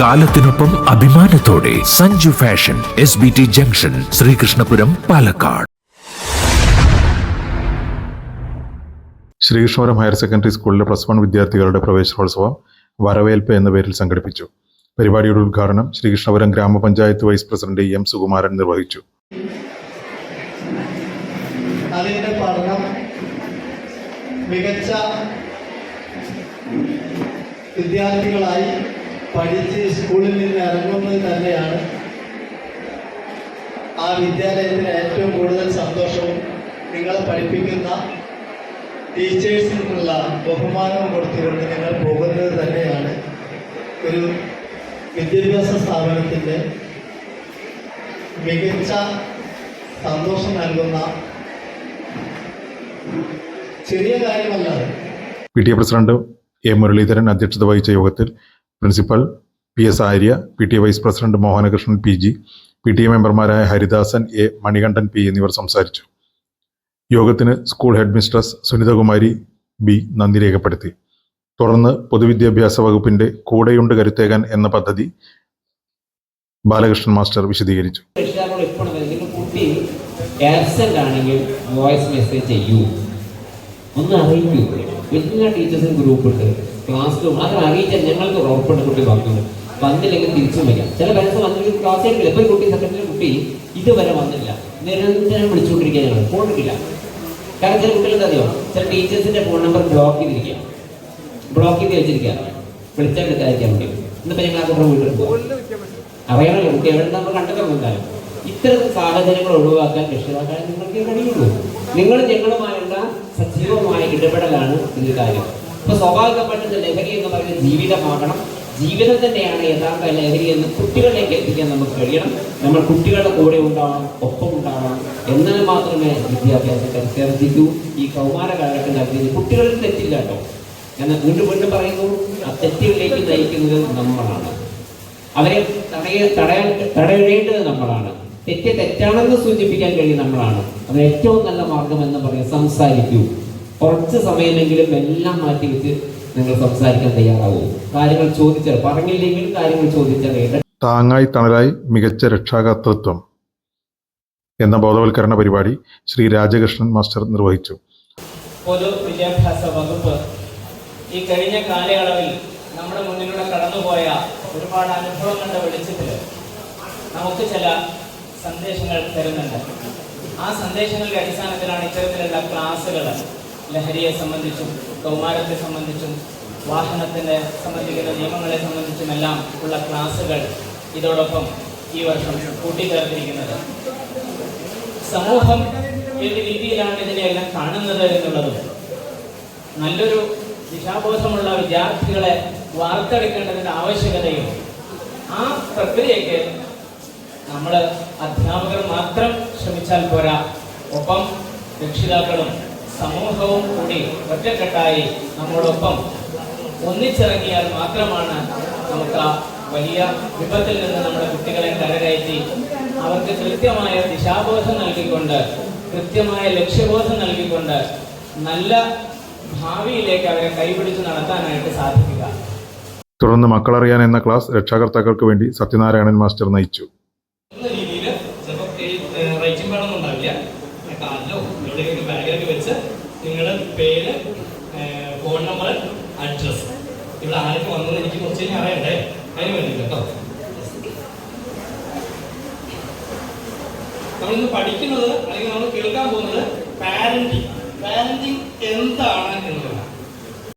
കാലത്തിനൊപ്പം അഭിമാനത്തോടെ Sanju fashion S B T junction Sreekrishnapuram Palakkad. Sreekrishnapuram higher secondary സ്കൂളിലെ plus one വിദ്യാർത്ഥികളുടെ പ്രവേശനോത്സവം വരവേൽപ്പ് എന്ന പേരിൽ സംഘടിപ്പിച്ചു. പരിപാടിയുടെ ഉദ്ഘാടനം ശ്രീകൃഷ്ണപുരം ഗ്രാമപഞ്ചായത്ത് വൈസ് പ്രസിഡന്റ് എം സുകുമാരൻ നിർവഹിച്ചു. അതിന്റെ പഠനം മികച്ച വിദ്യാർത്ഥികളായി പഠിച്ച് സ്കൂളിൽ നിന്ന് ഇറങ്ങുന്നത് തന്നെയാണ് ആ വിദ്യാലയത്തിന് ഏറ്റവും കൂടുതൽ സന്തോഷവും നിങ്ങളെ പഠിപ്പിക്കുന്ന ടീച്ചേഴ്സിനുള്ള ബഹുമാനവും കൊടുത്തുകൊണ്ട് നിങ്ങൾ പോകുന്നത് തന്നെയാണ് ഒരു വിദ്യാഭ്യാസ സ്ഥാപനത്തിന്റെ മികച്ച സന്തോഷം നൽകുന്ന ചെറിയ കാര്യമല്ല. P T A president A Muraleedharan അധ്യക്ഷത വഹിച്ച യോഗത്തിൽ principal P S Arya P T vice president Mohanakrishnan P G P T A മെമ്പർമാരായ ഹരിദാസൻ എ മണികണ്ഠൻ പി എന്നിവർ സംസാരിച്ചു. യോഗത്തിന് school headmistress Sunithakumari B നന്ദി രേഖപ്പെടുത്തി. തുടർന്ന് പൊതുവിദ്യാഭ്യാസ വകുപ്പിന്റെ കൂടെയുണ്ട് കരുത്തേകാൻ എന്ന പദ്ധതി ബാലകൃഷ്ണൻ മാസ്റ്റർ വിശദീകരിച്ചു. കുട്ടി ആണെങ്കിൽ വോയിസ് മെസ്സേജ് ചെയ്യൂ. ഒന്ന് അറിയിക്കൂ. എല്ലാ ടീച്ചേഴ്സും ഗ്രൂപ്പ് ഉണ്ട്. ക്ലാസ് റൂം അങ്ങനെ അറിയിച്ചാൽ ഞങ്ങൾക്ക് ഉറപ്പുണ്ട് കുട്ടി വന്നു വന്നില്ലെങ്കിൽ തിരിച്ചും വരാം. ചില പേരൻസ് വന്നിട്ട് ക്ലാസ് എടുക്കില്ല ഇപ്പോൾ കുട്ടി സെക്കൻഡറി കുട്ടി ഇതുവരെ വന്നില്ല. നിരന്തരം വിളിച്ചുകൊണ്ടിരിക്കുക ഞങ്ങൾ. ഫോൺ എടുക്കില്ല. കാരണം ചില കുട്ടികൾ എന്താ അറിയോ? ചില ടീച്ചേഴ്സിന്റെ ഫോൺ നമ്പർ ബ്ലോക്ക് ചെയ്തിരിക്കുക. ബ്ലോക്ക് ചെയ്ത് വെച്ചിരിക്കുക. വിളിച്ചാൽ എടുക്കാതിരിക്കാൻ വേണ്ടി. ഇന്നിപ്പോൾ ഞങ്ങൾ കുട്ടിയുടെ വീട്ടിൽ പോകും അറിയണമല്ലോ കുട്ടി നമ്മൾ കണ്ടെത്തുന്നുണ്ടാലും ഇത്തരം സാഹചര്യങ്ങൾ ഒഴിവാക്കാൻ രക്ഷിതാക്കളെ നിങ്ങൾക്ക് കഴിയുള്ളൂ. നിങ്ങൾ ഞങ്ങളുമായുള്ള സജീവമായ ഇടപെടലാണ് ഇതിൽ കാര്യം. ഇപ്പൊ സ്വാഭാവികമായിട്ടും ലഹരി എന്ന് പറയുന്നത് ജീവിതമാകണം. ജീവിതം തന്നെയാണ് യഥാർത്ഥ ലഹരി എന്ന് കുട്ടികളിലേക്ക് എത്തിക്കാൻ നമുക്ക് കഴിയണം. നമ്മൾ കുട്ടികളുടെ കൂടെ ഉണ്ടാവണം ഒപ്പം ഉണ്ടാവണം എന്നാൽ മാത്രമേ വിദ്യാഭ്യാസത്തെ ശ്രദ്ധിക്കൂ ഈ കൗമാര കാലഘട്ടം കുട്ടികളിൽ തെറ്റില്ല കേട്ടോ. എന്നാൽ വീണ്ടും വീണ്ടും പറയുന്നു ആ തെറ്റുകളിലേക്ക് നയിക്കുന്നത് നമ്മളാണ്. അവരെ തടയ തടയാൻ തടയേണ്ടത് നമ്മളാണ്. തെറ്റ് തെറ്റാണെന്ന് സൂചിപ്പിക്കാൻ കഴിയും നമ്മളാണ്. അത് ഏറ്റവും നല്ല മാർഗം എന്ന് പറയും സംസാരിക്കൂ. കുറച്ച് സമയമെങ്കിലും എല്ലാം മാറ്റി വെച്ച് നിങ്ങൾ സംസാരിക്കാൻ തയ്യാറാവൂ. കാര്യങ്ങൾ ചോദിച്ചാൽ പറഞ്ഞില്ലെങ്കിലും കാര്യങ്ങൾ ചോദിച്ചറിയേണ്ട താങ്ങായി തണലായി മികച്ച രക്ഷാകർത്തൃത്വം എന്ന ബോധവൽക്കരണ പരിപാടി ശ്രീ രാജകൃഷ്ണൻ മാസ്റ്റർ നിർവഹിച്ചു. പൊതു വിദ്യാഭ്യാസ വകുപ്പ് ഈ കഴിഞ്ഞ കാലയളവിൽ നമ്മുടെ മുന്നിലൂടെ കടന്നുപോയ ഒരുപാട് അനുഭവങ്ങളുടെ വെളിച്ചത്തിൽ നമുക്ക് ചില സന്ദേശങ്ങൾ തരുന്നുണ്ട്. ആ സന്ദേശങ്ങളുടെ അടിസ്ഥാനത്തിലാണ് ഇത്തരത്തിലുള്ള ക്ലാസ്സുകൾ ലഹരിയെ സംബന്ധിച്ചും കൗമാരത്തെ സംബന്ധിച്ചും വാഹനത്തിന്റെ സംബന്ധിക്കുന്ന നിയമങ്ങളെ സംബന്ധിച്ചും എല്ലാം ഉള്ള ക്ലാസ്സുകൾ ഇതോടൊപ്പം ഈ വർഷം കൂട്ടിച്ചേർത്തിരിക്കുന്നത്. സമൂഹം ഏത് രീതിയിലാണ് ഇതിനെയെല്ലാം കാണുന്നത് എന്നുള്ളത് നല്ലൊരു ദിശാബോധമുള്ള വിദ്യാർത്ഥികളെ വാർത്തെടുക്കേണ്ടതിന്റെ ആവശ്യകതയും ആ പ്രക്രിയയ്ക്ക് നമ്മൾ അധ്യാപകർ മാത്രം ശ്രമിച്ചാൽ പോരാ. ഒപ്പം രക്ഷിതാക്കളും സമൂഹവും കൂടി ഒറ്റക്കെട്ടായി നമ്മോടൊപ്പം ഒന്നിച്ചിറങ്ങിയാൽ മാത്രമാണ് നമുക്ക് ആ വലിയ വിപത്തിൽ നിന്ന് നമ്മുടെ കുട്ടികളെ കരകയറ്റി അവർക്ക് കൃത്യമായ ദിശാബോധം നൽകിക്കൊണ്ട് കൃത്യമായ ലക്ഷ്യബോധം നൽകിക്കൊണ്ട് നല്ല ഭാവിയിലേക്ക് അവരെ കൈപിടിച്ച് നടത്താനായിട്ട് സാധിക്കുക. തുടർന്ന് മക്കളറിയാൻ എന്ന ക്ലാസ് രക്ഷാകർത്താക്കൾക്ക് വേണ്ടി സത്യനാരായണൻ മാസ്റ്റർ നയിച്ചു. ഫോൺ നമ്പർ അഡ്രസ് ഇവിടെ ആരൊക്കെ വന്നത് എനിക്ക് കുറച്ച് കഴിഞ്ഞാൽ അറിയണ്ടേ? അതിന് വേണ്ടി കേട്ടോ നമ്മളിന്ന് പഠിക്കുന്നത് അല്ലെങ്കിൽ നമ്മൾ കേൾക്കാൻ പോകുന്നത് പാരന്റിങ് പാരന്റിങ് എന്താണ് എന്നുള്ളത്